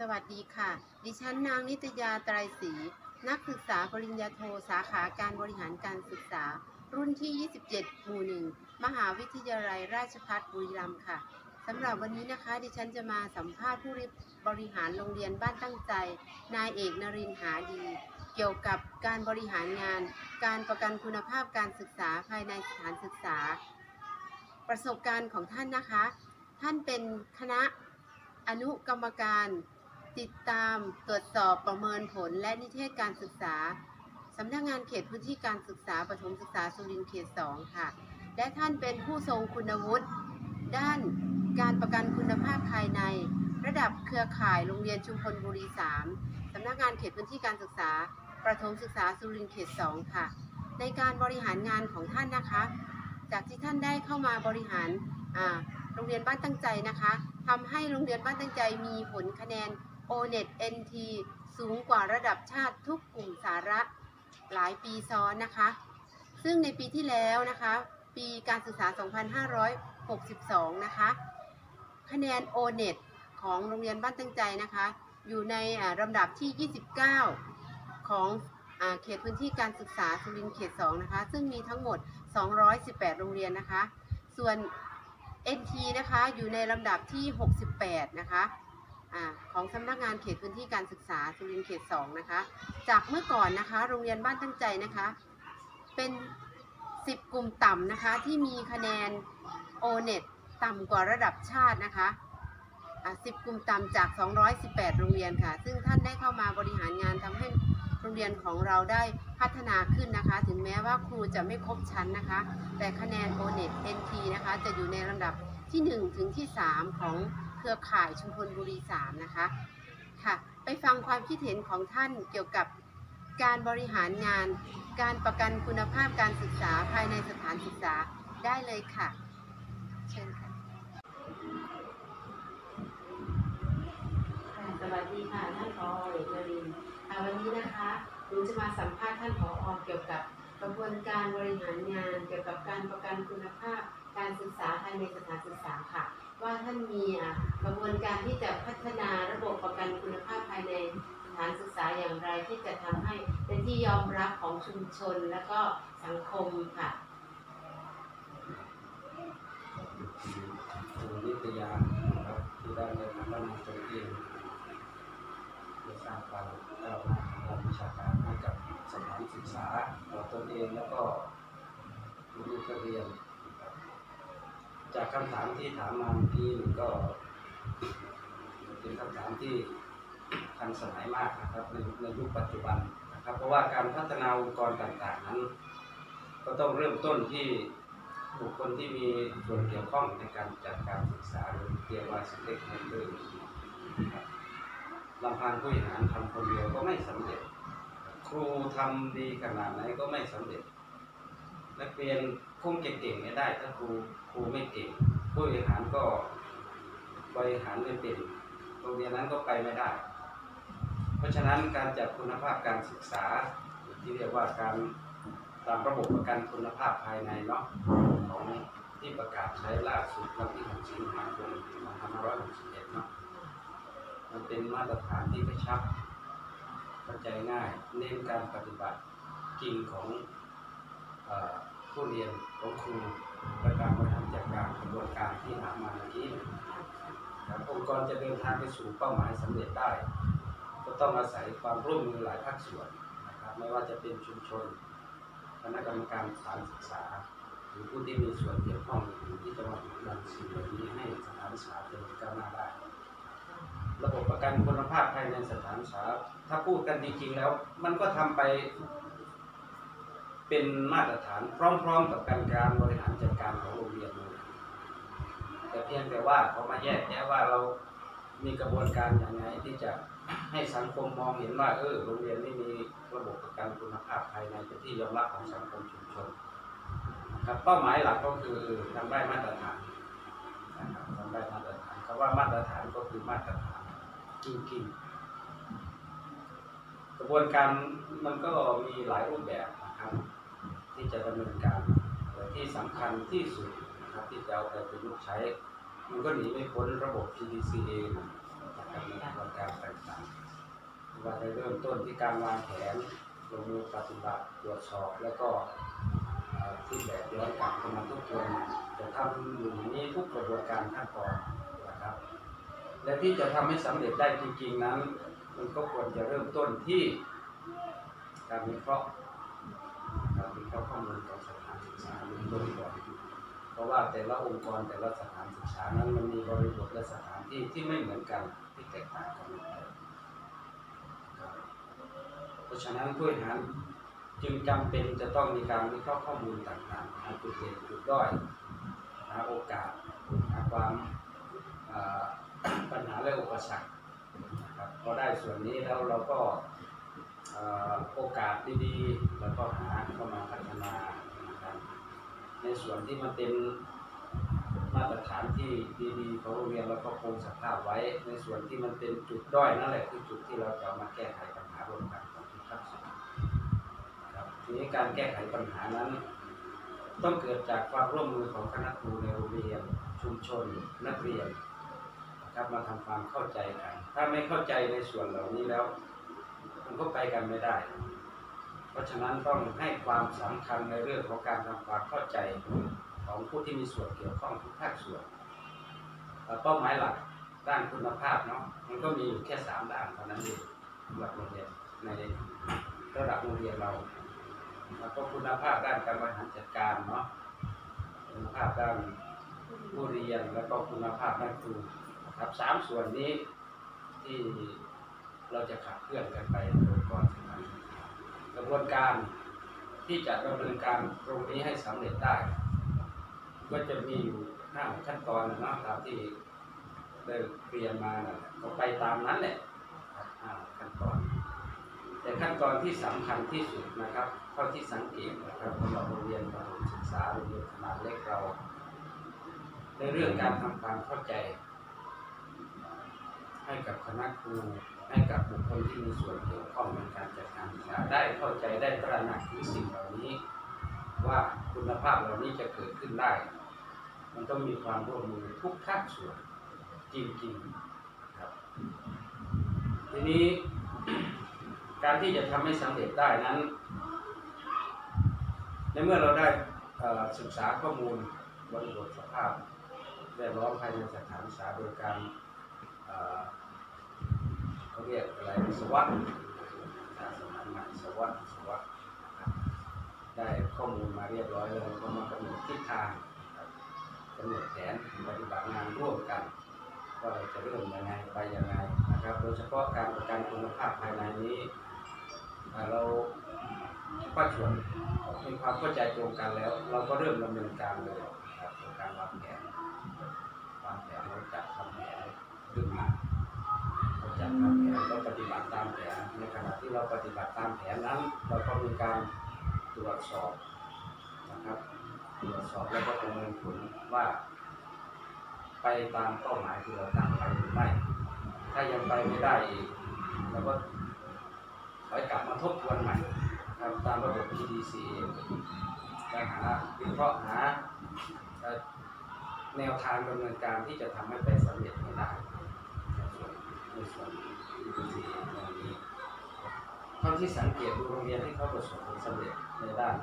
สวัสดีค่ะ ดิฉันนางนิตยาไตรศรี นักศึกษาปริญญาโทสาขาการบริหารการศึกษา รุ่นที่ 27 หมู่หนึ่ง มหาวิทยาลัยราชภัฏบุรีรัมย์ค่ะสำหรับวันนี้นะคะ ดิฉันจะมาสัมภาษณ์ผู้บริหารโรงเรียนบ้านตั้งใจ นายเอกนรินหาดี เกี่ยวกับการบริหารงาน การประกันคุณภาพการศึกษาภายในสถานศึกษา ประสบการณ์ของท่านนะคะ ท่านเป็นคณะอนุกรรมการ ติดตามตรวจสอบประเมินผลและนิเทศการศึกษาสำนักงานเขตพื้นที่การศึกษาปฐมศึกษาสุรินทร์เขต 2 ค่ะ และท่านเป็นผู้ทรงคุณวุฒิด้านการประกันคุณภาพภายใน ระดับเครือข่ายโรงเรียนชุมพลบุรี 3สำนักงานเขตพื้นที่การศึกษา ประถมศึกษาสุรินทร์เขต 2 ค่ะ ในการบริหารงานของท่านนะคะ จากที่ท่านได้เข้ามาบริหารโรงเรียนบ้านตั้งใจนะคะทำให้โรงเรียนบ้านตั้งใจมีผลคะแนน O-NET NT สูงกว่าระดับชาติทุกกลุ่มสาระหลายปีซ้อนนะคะ ซึ่งในปีที่แล้วนะคะ ปีการศึกษา 2562 นะคะ คะแนน O-NET ของโรงเรียนบ้านตั้งใจนะคะ อยู่ในลำดับที่ 29 ของอเขตพื้นที่การศึกษาสุรินทร์เขต 2 นะคะ ซึ่งมีทั้งหมด 218 โรงเรียนนะคะ ส่วน NT นะคะ อยู่ในลำดับที่ 68 นะคะ อของสำนักงานเขตพื้นที่การศึกษาสุรินทร์เขต2นะคะ จากเมื่อก่อนนะคะ โรงเรียนบ้านตั้งใจนะคะ เป็น 10 กลุ่มต่ำนะคะ ที่มีคะแนน O-NET ต่ำกว่าระดับชาตินะคะอ่า10 กลุ่มต่ำจาก 218 โรงเรียนค่ะ ซึ่งท่านได้เข้ามาบริหารงานทำให้โรงเรียนของเราได้พัฒนาขึ้นนะคะ ถึงแม้ว่าครูจะไม่ครบชั้นนะคะ แต่คะแนน O-NET NT นะคะ จะอยู่ในลำดับที่ 1 ถึงที่ 3 ของ เครือข่ายชุมพลบุรี3นะคะค่ะไปฟังความคิดเห็นของท่านเกี่ยวกับการบริหารงาน การประกันคุณภาพการศึกษาภายในสถานศึกษาได้เลยค่ะ เชิญค่ะ สวัสดีค่ะท่านผอเอกนรินทร์ค่ะวันนี้นะคะหนูจะมาสัมภาษณ์ท่านผอเกี่ยวกับกระบวนการบริหารงาน เกี่ยวกับการประกันคุณภาพการศึกษาภายในสถานศึกษาค่ะ ว่าท่านมีอะกระบวนการที่จะพัฒนาระบบประกันคุณภาพภายในสถานศึกษาอย่างไรที่จะทำให้เป็นที่ยอมรับของชุมชนและก็สังคมค่ะคุณนิตยาครับที่ได้เรียนรู้มาตนเองเพื่อสร้างความก้าวหน้าทางวิชาการให้กับสถานศึกษาต่อตนเองแล้วก็ผู้เรียน จากคำถามที่ถามมาเมื่อกี้นี่ก็เป็นคำถามที่ทันสมัยมากนะครับในในยุคปัจจุบันนะครับ เพราะว่าการพัฒนาองค์กรต่างๆนั้น ก็ต้องเริ่มต้นที่บุคคลที่มีส่วนเกี่ยวข้องในการจัดการศึกษาหรือเรียกว่าสเต็กโฮลเดอร์นะครับลำพังผู้บริหารทำคนเดียวก็ไม่สำเร็จ ครูทำดีขนาดไหนก็ไม่สำเร็จ นักเรียน คงเก่งๆไม่ได้ ถ้าครูครูไม่เก่งผู้บริหารก็บริหารไม่เป็นโรงเรียนนั้นก็ไปไม่ได้ เพราะฉะนั้นการจัดคุณภาพการศึกษา ที่เรียกว่าการตามระบบประกันคุณภาพภายในเนาะของที่ประกาศใช้ล่าสุดวันที่6สิงหาคม2561เนาะมันเป็นมาตรฐานที่กระชับเข้าใจง่าย เน้นการปฏิบัติจริงของอ ผู้เรียนของครูและการบริหารจัดการกระบวนการที่ถามมาเมื่อกี้ครับองค์กรจะเดินทางไปสู่เป้าหมายสำเร็จได้ ก็ต้องอาศัยความร่วมมือหลายภาคส่วนนะครับไม่ว่าจะเป็นชุมชนคณะกรรมการสถานศึกษา หรือผู้ที่มีส่วนเกี่ยวข้องอื่ที่จะมาผลักดันสิ่งเหล่านี้ให้สถานศึกษาเจริญก้าวหน้าได้ ระบบประกันคุณภาพภายในสถานศึกษาถ้าพูดกันจริงๆแล้ว มันก็ทำไป เป็นมาตรฐานพร้อมๆกับการการบริหารจัดการของโรงเรียนเลยแต่เพียงแต่ว่าเขามาแยกแยะว่าเรามีกระบวนการอย่างไรที่จะให้สังคมมองเห็นว่าเออโรงเรียนนี่มีระบบประกันคุณภาพภายในเป็นที่ยอมรับของสังคมชุมชนนะครับเป้าหมายหลักก็คือทำได้มาตรฐานนะครับทำได้มาตรฐานคำว่ามาตรฐานก็คือมาตรฐานจริงๆกระบวนการมันก็มีหลายรูปแบบนะครับ ที่จะดำเนินการแต่ที่สำคัญที่สุดนะครับที่จะเอาไปประยุกต์ใช้ มันก็หนีไม่พ้นระบบ PDCA นะครับในกระบวนการต่ได้เริ่มต้นที่การวางแผนลงมือปฏิบัติตรวจสอบแล้วก็ที่แบบย้อนกลับเข้ามาทุกคนจะทำอยู่างนี้ทุกกระบวนการขั้นตอนนะครับ และที่จะทำให้สำเร็จได้จริงๆนั้น มันก็ควรจะเริ่มต้นที่การวิเคราะห์ กาเข้อมูลของสถานศึกษาเริ่มต้นก่อนเพราะว่าแต่ละองค์กรแต่ละสถานศึกษานั้นมันมีบริบทและสถานที่ที่ไม่เหมือนกันที่แตกต่างกันไปเพราะฉะนั้นผู้บริหารจึงจำเป็นจะต้องมีการวิเคราะห์ข้อมูลต่างๆหาจุดเด่นจุดด้อยหาโอกาสหาความปัญหาและอุปสรรคนะครับพอได้ส่วนนี้แล้วเราก็ โอกาสดีๆ แล้วก็หาเข้ามาพัฒนานะครับในส่วนที่มันเป็นมาตรฐานที่ดีๆของโรงเรียนเราก็คงสภาพไว้ ในส่วนที่มันเป็นจุดด้อยนั่นแหละคือจุดที่เราจะมาแก้ไขปัญหาร่วมกันของทุกภาคส่วนครับทีนี้การแก้ไขปัญหานั้น ต้องเกิดจากความร่วมมือของคณะครูในโรงเรียน ชุมชน นักเรียนนะครับมาทำความเข้าใจกัน ถ้าไม่เข้าใจในส่วนเหล่านี้แล้ว มันก็ไปกันไม่ได้ เพราะฉะนั้นต้องให้ความสำคัญในเรื่องของการทำความเข้าใจของผู้ที่มีส่วนเกี่ยวข้องทุกภาคส่วนเอ่อเป้าหมายหลักด้านคุณภาพเนาะมันก็มีอยู่แค่สามด้านเท่านั้นเองสำหรับโรงเรียนในระดับโรงเรียนเรา แล้วก็คุณภาพด้านการบริหารจัดการเนาะคุณภาพด้านผู้เรียนแล้วก็คุณภาพด้านครูครับสามส่วนนี้ที่ เราจะขับเคลื่อนกันไปโดยก่อนนะครับกระบวนการที่จะดำเนินการตรงนี้ให้สำเร็จได้ ก็จะมีอยู่ห้าขั้นตอนนะตามที่ได้เรียนมานะก็ไปตามนั้นแหละห้าขั้นตอน แต่ขั้นตอนที่สำคัญที่สุดนะครับเท่าที่สังเกตนะครับสำหรับโรงเรียนประถมศึกษาโรงเรียนขนาดเล็กเราในเรื่องการทำความเข้าใจ ให้กับคณะครู ให้กับบุคคลที่มีส่วนเกี่ยวข้องในการจัดการศึกษาได้เข้าใจได้ตระหนักถึงสิ่งเหล่านี้ ว่าคุณภาพเหล่านี้จะเกิดขึ้นได้ มันต้องมีความร่วมมือทุกภาคส่วนจริงๆครับ ทีนี้การที่จะทำให้สำเร็จได้นั้น ในเมื่อเราได้ศึกษาข้อมูลบริบทสภาพแวดล้อมภายในสถานศึกษาโดยการ เรียกอะไรสวัสดิ์การสถานงาสวัสดิ์สวัสดิ์ได้ข้อมูลมาเรียบร้อยแล้วก็มากำหนดทิศทางกำหนดแผนปฏิบัติงานร่วมกันว่าเราจะเริ่มยังไงไปยังไงนะครับ โดยเฉพาะการประกันคุณภาพภายในนี้อ่าเราก็ส่วนมีความเข้าใจตรงกันแล้ว เราก็เริ่มดำเนินการเลยครับการวางแผน วางแผนเราจัดทำแผนขึ้นมา เราจัดทำแผนก็ปฏิบัติตามแผนในขณะที่เราปฏิบัติตามแผนนั้น เราก็มีการตรวจสอบนะครับตรวจสอบแล้วก็ประเมินผลว่า ไปตามเป้าหมายที่เราตั้งไว้หรือไม่ถ้ายังไปไม่ได้อีกเราก็ถอยกลับมาทบทวนใหม่ทำตามระบบ PDC จะหาวิเคราะห์หาแนวทางดำเนินการที่จะทำให้ไปสำเร็จไม่ได้ในส่วนในส่วน ที่ตรงนี้เท่าที่สังเกตดูโรงเรียนที่เขาประสบผลสำเร็จในด้าน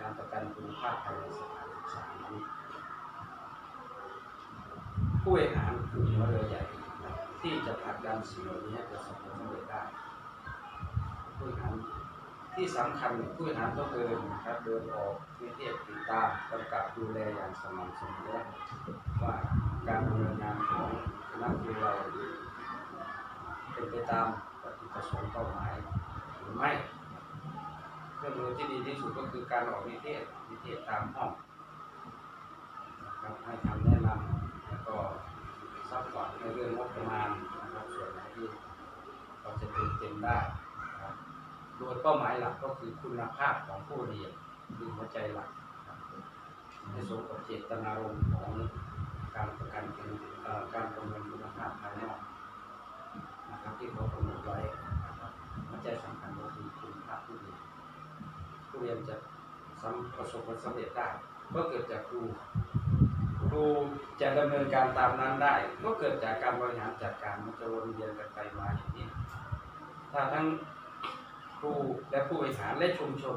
การประกันคุณภาพภายในสถานศึกษานั้นผู้บริหารคือหัวเรือใหญ่ที่จะผลักดันสิ่งเหล่านี้ให้ประสบผลสำเร็จได้ผู้บริหารที่สำคัญผู้บริหารต้องเดินนะครับเดินออกวิเทศติดตามกำกับดูแลอย่างสม่ำเสมอว่าการดำเนินงานของคณะครูเรา เป็นไปตามปฏิประสงค์เป้าหมายหรือไม่เครื่องมือที่ดีที่สุดก็คือการออกวิเทศวิเทศตามห้องนะครับให้คำแนะนำแล้วก็ซัพพอร์ตในเรื่องงบประมาณนะครับส่วนไหนที่เราจะเติมเต็มได้นะครับโดยเป้าหมายหลักก็คือคุณภาพของผู้เรียนคือหัวใจหลักครับในสมกับเจตนารมณ์ของการประกันการประเมินคุณภาพภายนอก นะครับที่เขากำหนดไว้นะครับหัวใจสำคัญก็คือคุณภาพผู้เรียนผู้เรียนจะประสบผลสำเร็จได้ก็เกิดจากครูครูจะดำเนินการตามนั้นได้ ก็เกิดจากการบริหารจัดการมันจะวนเวียนกันไปมาอย่างนี้ ถ้าทั้งครูและผู้บริหารและชุมชน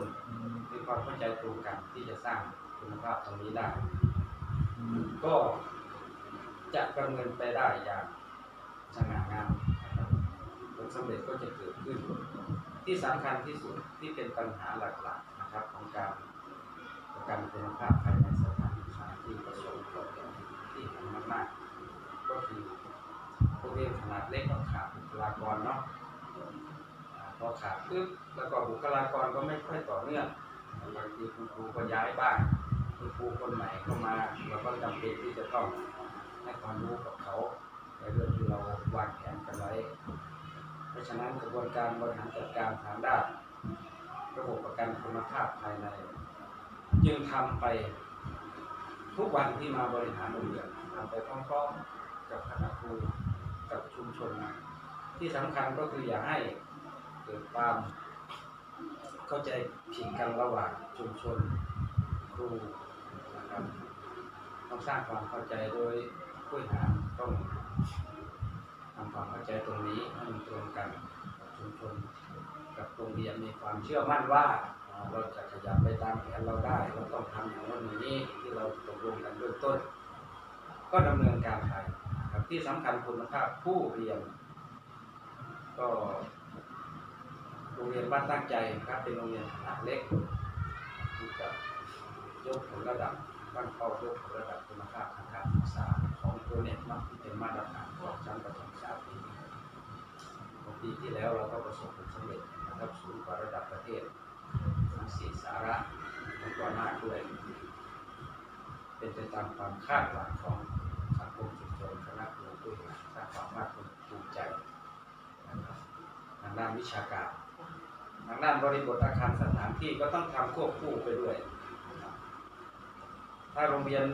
มีความเข้าใจตรงกันที่จะสร้างคุณภาพตรงนี้ได้ ก็จะดำเนินไปได้อย่างสง่างาม สำเร็จก็จะเกิดขึ้น ที่สำคัญที่สุดที่เป็นปัญหาหลักๆนะครับของการประกันคุณภาพภายในสถานศึกษาที่ประสบผลที่เห็นมากๆ ก็คือโรงเรียนขนาดเล็กต้องขาดบุคลากรเนาะอ่าพอขาดปุ๊บแล้วก็บุคลากรก็ไม่ค่อยต่อเนื่องบางทีคุณครูก็ย้ายบ้างคุณครูคนใหม่เข้ามาเราก็จำเป็นที่จะต้องให้ความรู้กับเขาในเรื่องที่เราวางแผนกันไว้ ราะฉะนั้นกระบวนการบริหารจัดการทางด้านระบบประกันคุณภาพภายใน จึงทำไปทุกวันที่มาบริหารโรงเรียนทำไปพร้อมๆกับคณะครูกับชุมชน ที่สำคัญก็คืออย่าให้เกิดความเข้าใจผิดกันระหว่างชุมชนครูนะครับต้องสร้างความเข้าใจโดยผู้หาต้อง ทำความเข้าใจตรงนี้ให้มันตรงกันกับชุมชนกับโรงเรียนมีความเชื่อมั่นว่าเราจะขยับไปตามแผนเราได้ เราต้องทำอย่างนั้นอย่างนี้ที่เราตกลงกันเบื้องต้น ก็ดำเนินการไปครับที่สำคัญคุณภาพผู้เรียน ก็โรงเรียนบ้านตั้งใจครับเป็นโรงเรียนขนาดเล็กที่จะยกผลระดับบ้านเป้ายกผลระดับคุณภาพทางการศึกษาของตัวเน็ตเนาะที่เป็นมาตรฐานของชั้นประถม ปีที่แล้วเราก็ประสบผลสำเร็จนะครับสูงกว่าระดับประเทศทั้งสี่สาระและก็มากด้วย เป็นไปตามความคาดหวังของสังคมชุมชนคณะครูผู้บริหารสร้างความภาคภูมิใจนะครับทางด้านวิชาการทางด้านบริบทอาคารสถานที่ก็ต้องทำควบคู่ไปด้วย ถ้าโรงเรียน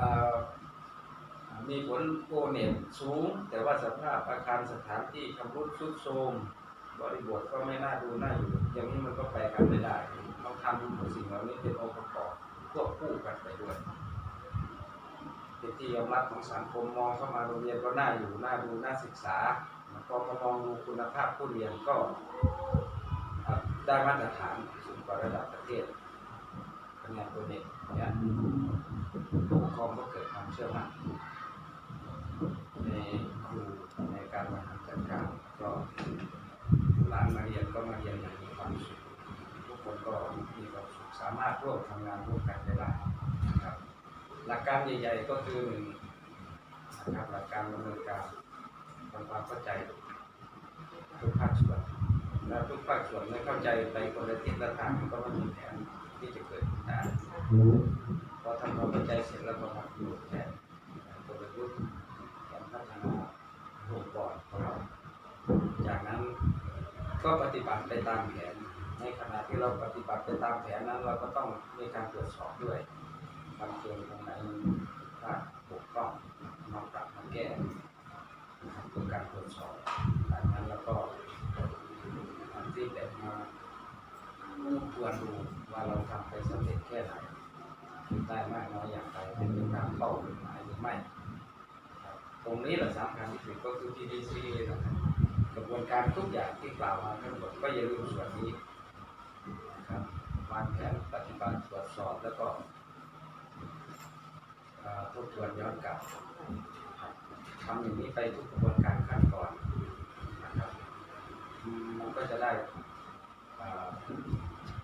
อ่อ มีผลโอเน็ตสูง แต่ว่าสภาพอาคารสถานที่ชำรุดทรุดโทรมบริบทก็ไม่น่าดูน่าอยู่อย่างนี้มันก็ไปกันไม่ได้ต้องทำสิ่งเหล่านี้เป็นองค์ประกอบควบคู่กันไปด้วยเป็นที่ยอมรับของสังคมมองเข้ามาโรงเรียนก็น่าอยู่น่าดูน่าศึกษาพอมามองดูคุณภาพผู้เรียนก็ได้มาตรฐานสูงกว่าระดับประเทศคะแนนตัวเด็กเนี่ยผู้ปกครองก็เกิดความเชื่อมั่นครูใน การบริหารจัดการก็หลานมาเรียนก็มาเรียนอย่างมีความสุขทุกคนก็มีความสุขสามารถร่วมทำงานร่วมกันได้นะครับหลักการใหญ่ ๆ ก็คือหนึ่งนะครับหลักการดำเนินการทำความเข้าใจทุกภาคส่วนและทุกภาคส่วนไม่เข้าใจไปคนละทิศละทางมันก็ไม่มีแผนที่จะเกิดขึ้นได้พอทำความเข้าใจเสร็จแล้วก็มาดูแผนกลยุทธ์แผนพัฒนาองค์กรของเรา จากนั้น ก็ปฏิบัติไปตามแผน ในขณะที่เราปฏิบัติไปตามแผนนั้น เราก็ต้องมีการตรวจสอบด้วยทำเกินตรงไหนถ้าปกป้องมาปรับมาแก้นะครับเป็นการตรวจสอบจากนั้นแล้วก็ทำที่แบบมาทวนดูว่าเราทำไปสำเร็จแค่ไหนได้มากน้อยอย่างไรเป็นไปตามเป้าหมายหรือไม่ ตรงนี้แหละสำคัญที่สุดก็คือ PDC นะครับ การทุกอย่างที่กล่าวมาทั้งหมดก็อย่าลืมส่วนนี้นะครับวางแผนปฏิบัติตรวจสอบแล้วก็ทบทวนย้อนกลับทำอย่างนี้ไปทุกกระบวนการขั้นตอนนะครับมันก็จะได้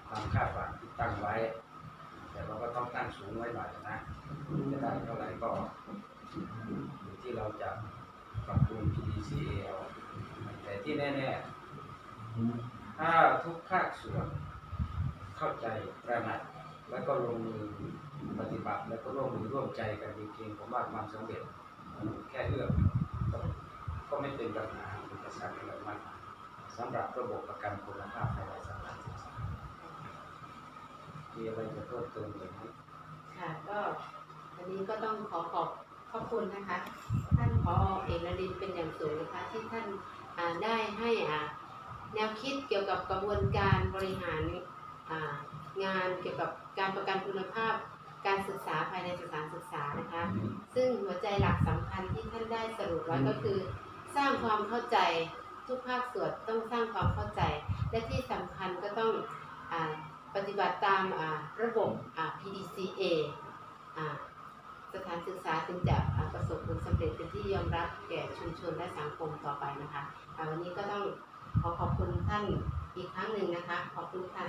ความคาดหวังที่ตั้งไว้ แต่เราก็ต้องตั้งสูงไว้หน่อยนะจะได้เท่าไหร่ก็อยู่ที่เราจะปรับปรุง PDCA เอา แต่ที่แน่ๆถ้าทุกภาคส่วนเข้าใจตระหนักแล้วก็ลงมือปฏิบัติแล้วก็ร่วมมือร่วมใจกันจริงๆผมว่าความสำเร็จแค่เอื้อมก็ไม่เป็นปัญหาอุปสรรคอะไรมากสำหรับระบบประกันคุณภาพภายในสถานศึกษามีอะไรจะเพิ่มเติมอีกไหมค่ะก็อันนี้ก็ต้องขอขอบขอบคุณนะคะ ท่านผอเอกนรินเป็นอย่างสูงนะคะที่ท่าน ได้ให้อ่าแนวคิดเกี่ยวกับกระบวนการบริหารอ่างานเกี่ยวกับการประกันคุณภาพการศึกษาภายในสถานศึกษานะคะ ซึ่งหัวใจหลักสำคัญที่ท่านได้สรุปไว้ก็คือ สร้างความเข้าใจทุกภาคส่วนต้องสร้างความเข้าใจ และที่สำคัญก็ต้องอาปฏิบัติตามอ่าระบบอ่า PDCA อ่า สถานศึกษาจึงจะประสบผลสำเร็จเป็นที่ยอมรับแก่ชุมชนและสังคมต่อไปนะคะวันนี้ก็ต้องขอขอบคุณท่านอีกครั้งหนึ่งนะคะ ขอบคุณค่ะ